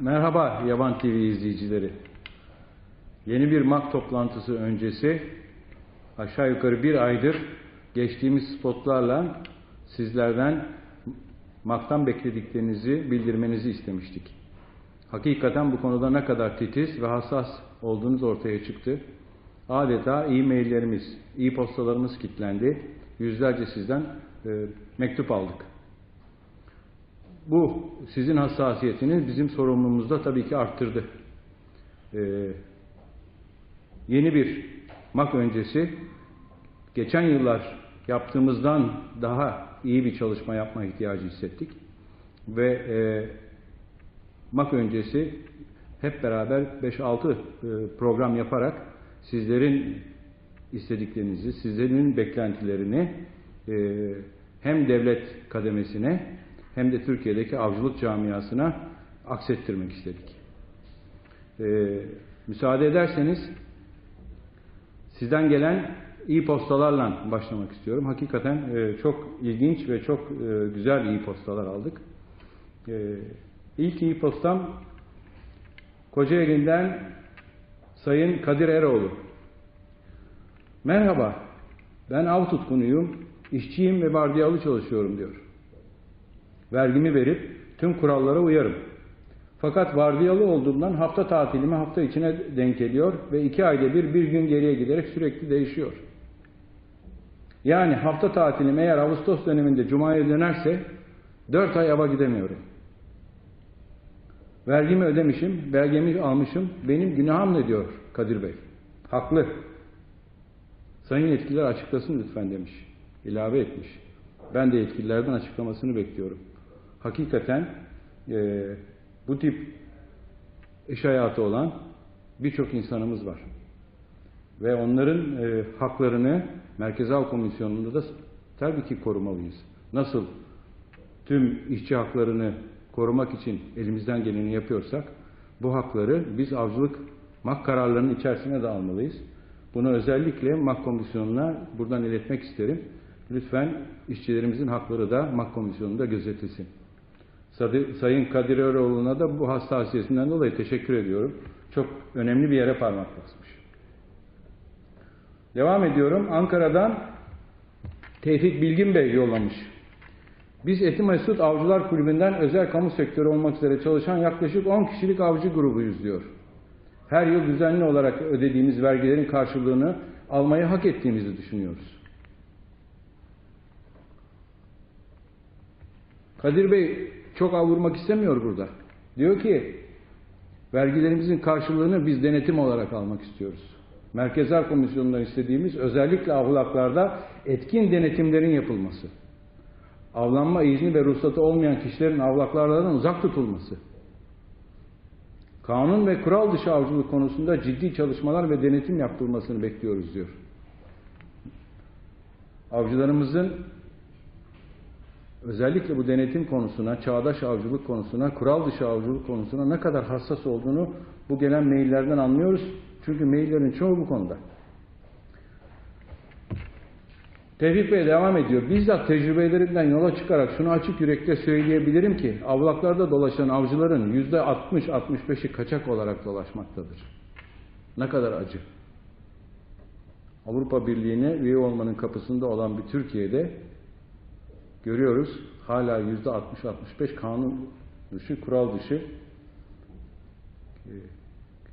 Merhaba Yaban TV izleyicileri. Yeni bir MAK toplantısı öncesi aşağı yukarı bir aydır geçtiğimiz spotlarla sizlerden MAK'tan beklediklerinizi bildirmenizi istemiştik. Hakikaten bu konuda ne kadar titiz ve hassas olduğunuz ortaya çıktı. Adeta e-maillerimiz, e-postalarımız kilitlendi. Yüzlerce sizden e, mektup aldık. Bu sizin hassasiyetiniz bizim sorumluluğumuzu da tabii ki arttırdı. Ee, yeni bir MAK öncesi geçen yıllar yaptığımızdan daha iyi bir çalışma yapma ihtiyacı hissettik. Ve e, MAK öncesi hep beraber 5-6 e, program yaparak sizlerin istediklerinizi, sizlerin beklentilerini e, hem devlet kademesine hem de Türkiye'deki avcılık camiasına aksettirmek istedik. Ee, müsaade ederseniz sizden gelen iyi postalarla başlamak istiyorum. Hakikaten e, çok ilginç ve çok e, güzel iyi postalar aldık. E, ilk iyi postam Kocaeli'nden Sayın Kadir Eroğlu. Merhaba, ben av tutkunuyum, işçiyim ve vardiyalı çalışıyorum diyor. Vergimi verip tüm kurallara uyarım. Fakat vardiyalı olduğumdan hafta tatilimi hafta içine denk geliyor ve iki ayda bir bir gün geriye giderek sürekli değişiyor. Yani hafta tatilim eğer Ağustos döneminde Cuma'ya dönerse dört ay ava gidemiyorum. Vergimi ödemişim, belgemi almışım, benim günahım ne diyor Kadir Bey? Haklı. Sayın yetkililer açıklasın lütfen demiş. İlave etmiş. Ben de yetkililerden açıklamasını bekliyorum hakikaten e, bu tip iş hayatı olan birçok insanımız var. Ve onların e, haklarını Merkez Av Komisyonu'nda da tabii ki korumalıyız. Nasıl tüm işçi haklarını korumak için elimizden geleni yapıyorsak bu hakları biz avcılık MAK kararlarının içerisine de almalıyız. Bunu özellikle MAK Komisyonu'na buradan iletmek isterim. Lütfen işçilerimizin hakları da MAK Komisyonu'nda gözetilsin. Sayın Kadir Eroğlu'na da bu hassasiyetinden dolayı teşekkür ediyorum. Çok önemli bir yere parmak basmış. Devam ediyorum. Ankara'dan Tevfik Bilgin Bey yollamış. Biz Eti Mesut Avcılar Kulübü'nden özel kamu sektörü olmak üzere çalışan yaklaşık 10 kişilik avcı grubuyuz diyor. Her yıl düzenli olarak ödediğimiz vergilerin karşılığını almayı hak ettiğimizi düşünüyoruz. Kadir Bey çok av vurmak istemiyor burada. Diyor ki vergilerimizin karşılığını biz denetim olarak almak istiyoruz. Merkezler Komisyonu'ndan istediğimiz özellikle avlaklarda etkin denetimlerin yapılması. Avlanma izni ve ruhsatı olmayan kişilerin avlaklardan uzak tutulması. Kanun ve kural dışı avcılık konusunda ciddi çalışmalar ve denetim yapılmasını bekliyoruz diyor. Avcılarımızın özellikle bu denetim konusuna, çağdaş avcılık konusuna, kural dışı avcılık konusuna ne kadar hassas olduğunu bu gelen maillerden anlıyoruz. Çünkü maillerin çoğu bu konuda. Tevfik Bey devam ediyor. Bizzat tecrübelerinden yola çıkarak şunu açık yürekle söyleyebilirim ki avlaklarda dolaşan avcıların yüzde 60-65'i kaçak olarak dolaşmaktadır. Ne kadar acı. Avrupa Birliği'ne üye olmanın kapısında olan bir Türkiye'de görüyoruz. Hala yüzde 60-65 kanun dışı, kural dışı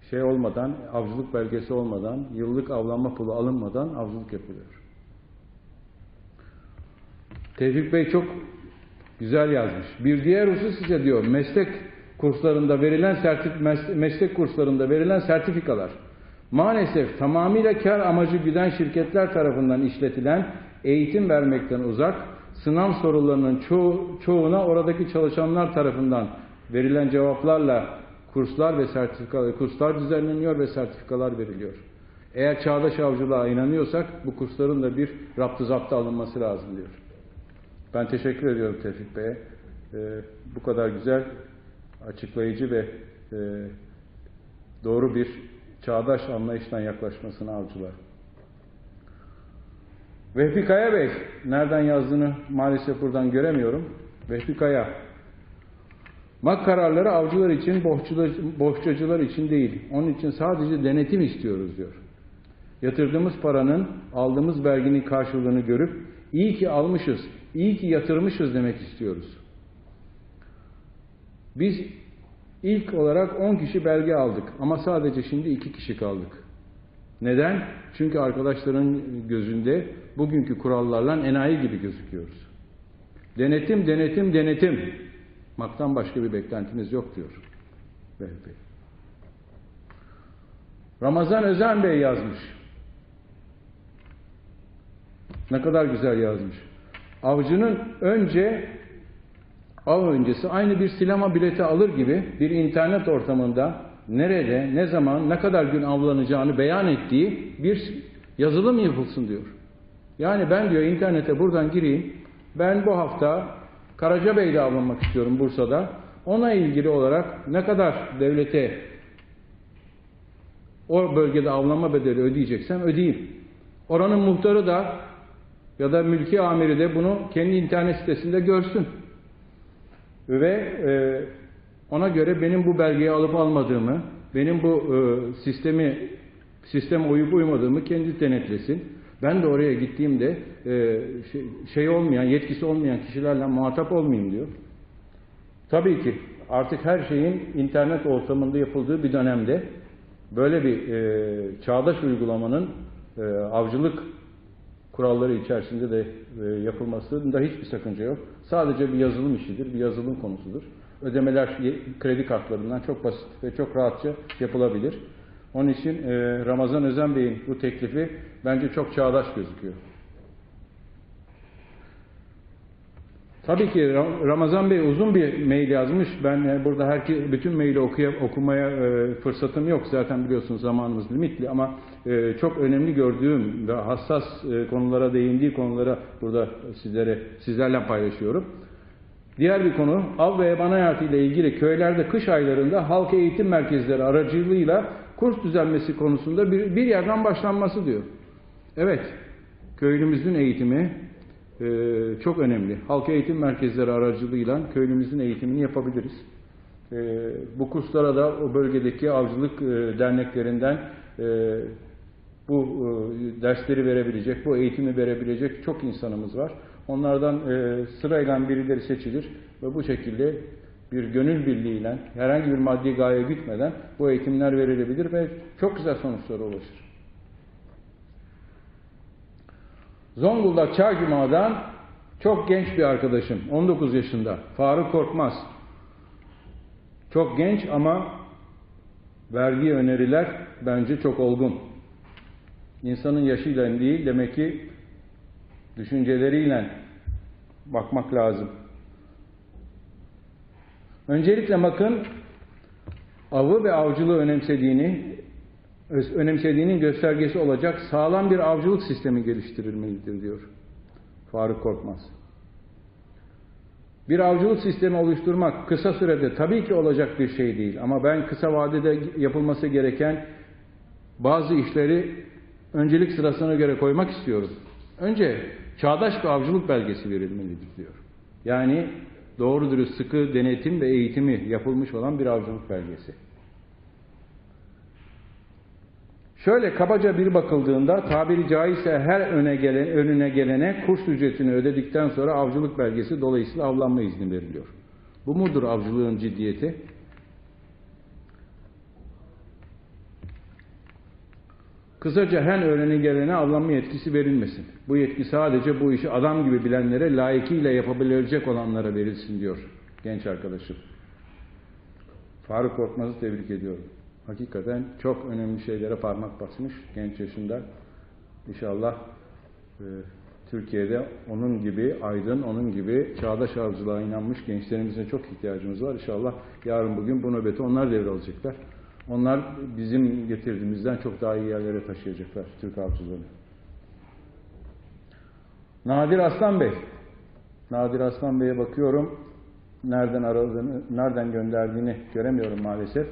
şey olmadan, avcılık belgesi olmadan, yıllık avlanma pulu alınmadan avcılık yapılıyor. Tevfik Bey çok güzel yazmış. Bir diğer husus ise diyor, meslek kurslarında verilen sertif meslek kurslarında verilen sertifikalar maalesef tamamıyla kar amacı güden şirketler tarafından işletilen eğitim vermekten uzak, sınav sorularının çoğu, çoğuna oradaki çalışanlar tarafından verilen cevaplarla kurslar ve sertifikalar, kurslar düzenleniyor ve sertifikalar veriliyor. Eğer çağdaş avcılığa inanıyorsak bu kursların da bir raptı zaptı alınması lazım diyor. Ben teşekkür ediyorum Tevfik Bey'e. Ee, bu kadar güzel, açıklayıcı ve e, doğru bir çağdaş anlayıştan yaklaşmasına avcılar. Vehbi Kaya Bey, nereden yazdığını maalesef buradan göremiyorum. Vehbi Kaya, MAK kararları avcılar için, bohçacılar için değil. Onun için sadece denetim istiyoruz diyor. Yatırdığımız paranın, aldığımız verginin karşılığını görüp iyi ki almışız, iyi ki yatırmışız demek istiyoruz. Biz ilk olarak 10 kişi belge aldık ama sadece şimdi 2 kişi kaldık. Neden? Çünkü arkadaşların gözünde bugünkü kurallarla enayi gibi gözüküyoruz. Denetim, denetim, denetim. Maktan başka bir beklentimiz yok diyor Vehbi Bey. Ramazan Özen Bey yazmış. Ne kadar güzel yazmış. Avcının önce av öncesi aynı bir sinema bileti alır gibi bir internet ortamında nerede, ne zaman, ne kadar gün avlanacağını beyan ettiği bir yazılım yapılsın diyor. Yani ben diyor internete buradan gireyim. Ben bu hafta Karacabey'de avlanmak istiyorum Bursa'da. Ona ilgili olarak ne kadar devlete o bölgede avlanma bedeli ödeyeceksem ödeyeyim. Oranın muhtarı da ya da mülki amiri de bunu kendi internet sitesinde görsün. Ve e, ona göre benim bu belgeyi alıp almadığımı, benim bu e, sistemi sistem uyup uymadığımı kendi denetlesin. Ben de oraya gittiğimde e, şey, şey olmayan, yetkisi olmayan kişilerle muhatap olmayayım diyor. Tabii ki artık her şeyin internet ortamında yapıldığı bir dönemde böyle bir e, çağdaş uygulamanın e, avcılık kuralları içerisinde de e, yapılmasında hiçbir sakınca yok. Sadece bir yazılım işidir, bir yazılım konusudur. Ödemeler kredi kartlarından çok basit ve çok rahatça yapılabilir. Onun için e, Ramazan Özen Bey'in bu teklifi bence çok çağdaş gözüküyor. Tabii ki Ra- Ramazan Bey uzun bir mail yazmış. Ben e, burada herki, bütün maili okuya, okumaya e, fırsatım yok. Zaten biliyorsunuz zamanımız limitli ama e, çok önemli gördüğüm ve hassas e, konulara değindiği konulara burada sizlere sizlerle paylaşıyorum. Diğer bir konu av ve yaban hayatı ile ilgili köylerde kış aylarında halk eğitim merkezleri aracılığıyla kurs düzenmesi konusunda bir, bir yerden başlanması diyor. Evet, köylümüzün eğitimi e, çok önemli. Halk eğitim merkezleri aracılığıyla köylümüzün eğitimini yapabiliriz. E, bu kurslara da o bölgedeki avcılık e, derneklerinden e, bu e, dersleri verebilecek, bu eğitimi verebilecek çok insanımız var. Onlardan e, sırayla birileri seçilir ve bu şekilde bir gönül birliğiyle, herhangi bir maddi gaye gütmeden bu eğitimler verilebilir ve çok güzel sonuçlara ulaşır. Zonguldak Çağcuma'dan çok genç bir arkadaşım, 19 yaşında, Faruk Korkmaz. Çok genç ama verdiği öneriler bence çok olgun. İnsanın yaşıyla değil, demek ki düşünceleriyle bakmak lazım. Öncelikle bakın avı ve avcılığı önemsediğini önemsediğinin göstergesi olacak sağlam bir avcılık sistemi geliştirilmelidir diyor Faruk Korkmaz. Bir avcılık sistemi oluşturmak kısa sürede tabii ki olacak bir şey değil ama ben kısa vadede yapılması gereken bazı işleri öncelik sırasına göre koymak istiyorum. Önce çağdaş bir avcılık belgesi verilmelidir diyor. Yani doğru dürüst sıkı denetim ve eğitimi yapılmış olan bir avcılık belgesi. Şöyle kabaca bir bakıldığında tabiri caizse her öne gelen, önüne gelene kurs ücretini ödedikten sonra avcılık belgesi dolayısıyla avlanma izni veriliyor. Bu mudur avcılığın ciddiyeti? Kısaca her öğrene gelene avlanma yetkisi verilmesin. Bu yetki sadece bu işi adam gibi bilenlere, layıkıyla yapabilecek olanlara verilsin diyor genç arkadaşım. Faruk Korkmaz'ı tebrik ediyorum. Hakikaten çok önemli şeylere parmak basmış genç yaşında. İnşallah e, Türkiye'de onun gibi aydın, onun gibi çağdaş avcılığa inanmış gençlerimize çok ihtiyacımız var. İnşallah yarın bugün bu nöbeti onlar devralacaklar. Onlar bizim getirdiğimizden çok daha iyi yerlere taşıyacaklar Türk avcılığını. Nadir Aslan Bey. Nadir Aslan Bey'e bakıyorum. Nereden aradığını, nereden gönderdiğini göremiyorum maalesef.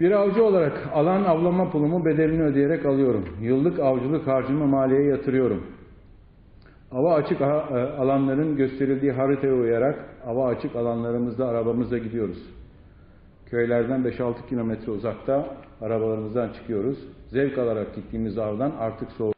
Bir avcı olarak alan avlama pulumu bedelini ödeyerek alıyorum. Yıllık avcılık harcımı maliyeye yatırıyorum. Ava açık e, alanların gösterildiği haritaya uyarak ava açık alanlarımızda arabamızla gidiyoruz. Köylerden 5-6 kilometre uzakta arabalarımızdan çıkıyoruz. Zevk alarak gittiğimiz avdan artık soğuk.